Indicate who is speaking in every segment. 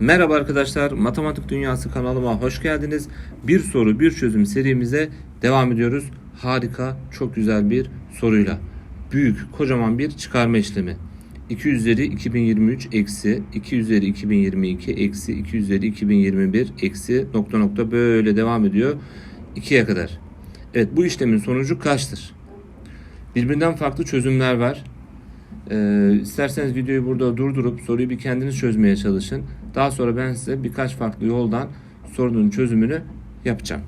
Speaker 1: Merhaba arkadaşlar, Matematik Dünyası kanalıma hoş geldiniz. Bir soru bir çözüm serimize devam ediyoruz. Harika, çok güzel bir soruyla. Büyük, kocaman bir çıkarma işlemi. 2 üzeri 2023 eksi 2 üzeri 2022 eksi 2 üzeri 2021 eksi nokta nokta böyle devam ediyor 2'ye kadar. Evet bu işlemin sonucu kaçtır? Birbirinden farklı çözümler var. Ee, isterseniz videoyu burada durdurup soruyu bir kendiniz çözmeye çalışın. Daha sonra ben size birkaç farklı yoldan sorunun çözümünü yapacağım.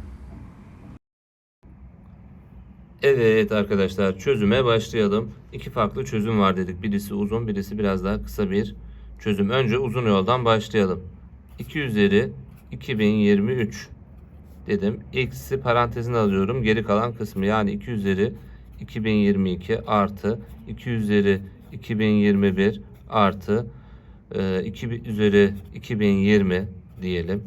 Speaker 1: Evet arkadaşlar çözüme başlayalım. İki farklı çözüm var dedik. Birisi uzun birisi biraz daha kısa bir çözüm. Önce uzun yoldan başlayalım. 2 üzeri 2023 dedim. Eksi parantezine alıyorum. Geri kalan kısmı yani 2 üzeri 2022 artı 2 üzeri 2021 artı e, 2 üzeri 2020 diyelim.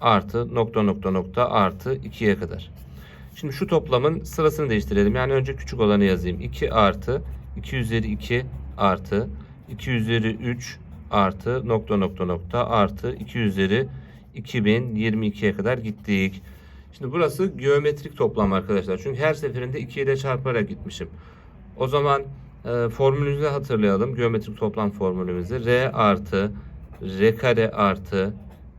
Speaker 1: Artı nokta nokta nokta artı 2'ye kadar. Şimdi şu toplamın sırasını değiştirelim. Yani önce küçük olanı yazayım. 2 artı 2 üzeri 2 artı 2 üzeri 3 artı nokta nokta nokta artı 2 üzeri 2022'ye kadar gittik. Şimdi burası geometrik toplam arkadaşlar. Çünkü her seferinde 2 ile çarparak gitmişim. O zaman e, formülümüzü hatırlayalım. Geometrik toplam formülümüzü. R artı R kare artı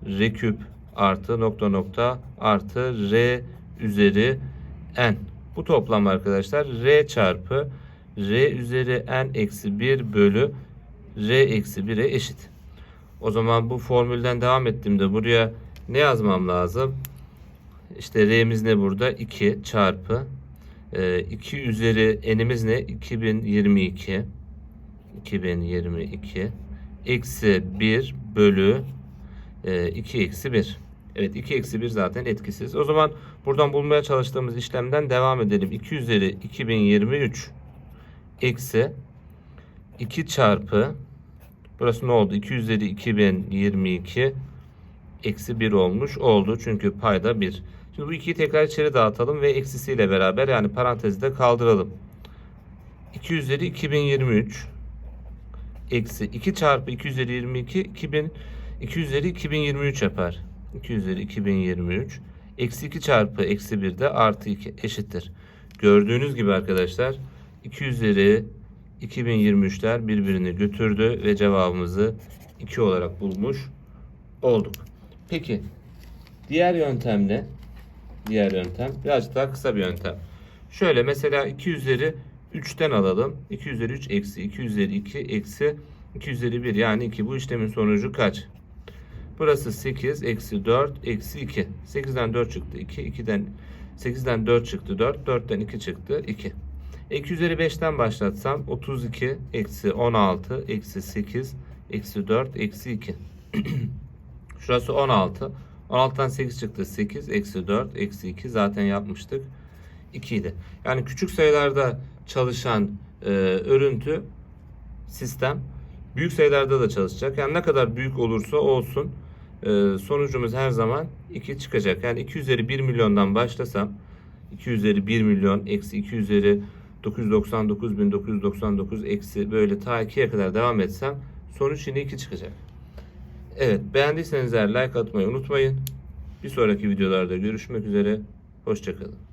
Speaker 1: R küp artı nokta nokta artı R üzeri N. Bu toplam arkadaşlar R çarpı R üzeri N eksi 1 bölü R eksi 1'e eşit. O zaman bu formülden devam ettiğimde buraya ne yazmam lazım? İşte R'miz ne burada? 2 çarpı e, 2 üzeri N'imiz ne? 2022 2022 eksi 1 bölü e, 2 eksi 1. Evet 2 eksi 1 zaten etkisiz. O zaman buradan bulmaya çalıştığımız işlemden devam edelim. 2 üzeri 2023 eksi 2 çarpı burası ne oldu? 2 üzeri 2022 eksi 1 olmuş oldu. Çünkü payda 1. Şimdi bu 2'yi tekrar içeri dağıtalım ve eksisiyle beraber yani parantezi de kaldıralım. 2 üzeri 2023 eksi 2 çarpı 2 üzeri 22 2000 2 üzeri 2023 yapar. 2 üzeri 2023 eksi 2 çarpı eksi 1 de artı 2 eşittir. Gördüğünüz gibi arkadaşlar 2 üzeri 2023'ler birbirini götürdü ve cevabımızı 2 olarak bulmuş olduk. Peki diğer yöntem ne? Diğer yöntem birazcık daha kısa bir yöntem. Şöyle mesela 2 üzeri 3'ten alalım. 2 üzeri 3 eksi 2 üzeri 2 eksi 2 üzeri 1 yani 2. Bu işlemin sonucu kaç? Burası 8 eksi 4 eksi 2. 8'den 4 çıktı 2. 2'den 8'den 4 çıktı 4. 4'ten 2 çıktı 2. 2 üzeri 5'ten başlatsam 32 eksi 16 eksi 8 eksi 4 eksi 2. Şurası 16. 16'dan 8 çıktı 8 eksi 4 eksi 2 zaten yapmıştık. 2 idi. Yani küçük sayılarda çalışan e, örüntü sistem büyük sayılarda da çalışacak. Yani ne kadar büyük olursa olsun e, sonucumuz her zaman 2 çıkacak. Yani 2 üzeri 1 milyondan başlasam 2 üzeri 1 milyon eksi 2 üzeri 999.999 eksi böyle ta 2'ye kadar devam etsem sonuç yine 2 çıkacak. Evet beğendiyseniz eğer like atmayı unutmayın. Bir sonraki videolarda görüşmek üzere. Hoşçakalın.